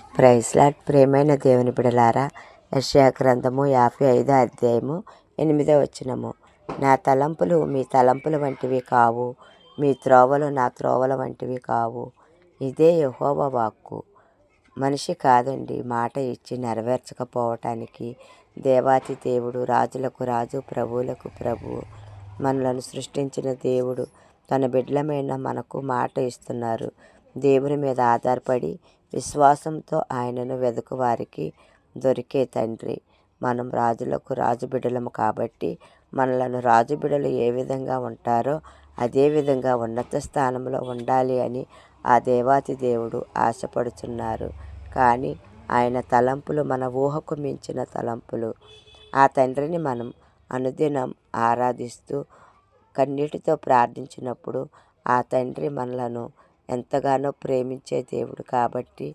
ప్రైస్లాట్ ప్రేమైన దేవుని బిడలారా యెషయా గ్రంథము యాభై ఐదో అధ్యాయము ఎనిమిదో వచ్చినము నా తలంపులు మీ తలంపుల వంటివి కావు మీ త్రోవలు నా త్రోవల వంటివి కావు. ఇదే యహోవ వాక్కు. మనిషి కాదండి మాట ఇచ్చి నెరవేర్చకపోవటానికి దేవాతి దేవుడు రాజులకు రాజు ప్రభువులకు ప్రభు. మనలను సృష్టించిన దేవుడు తన బిడ్డలమైన మనకు మాట ఇస్తున్నారు. దేవుని మీద ఆధారపడి విశ్వాసంతో ఆయనను వెతుకు వారికి దొరికే తండ్రి. మనం రాజులకు రాజుబిడ్డలము కాబట్టి మనలను రాజుబిడ్డలు ఏ విధంగా ఉంటారో అదే విధంగా ఉన్నత స్థానంలో ఉండాలి అని ఆ దేవాతి దేవుడు ఆశపడుచున్నారు. కానీ ఆయన తలంపులు మన ఊహకు మించిన తలంపులు. ఆ తండ్రిని మనం అనుదినం ఆరాధిస్తూ కన్నీటితో ప్రార్థించినప్పుడు ఆ తండ్రి మనలను ఎంతగానో ప్రేమించే దేవుడు కాబట్టి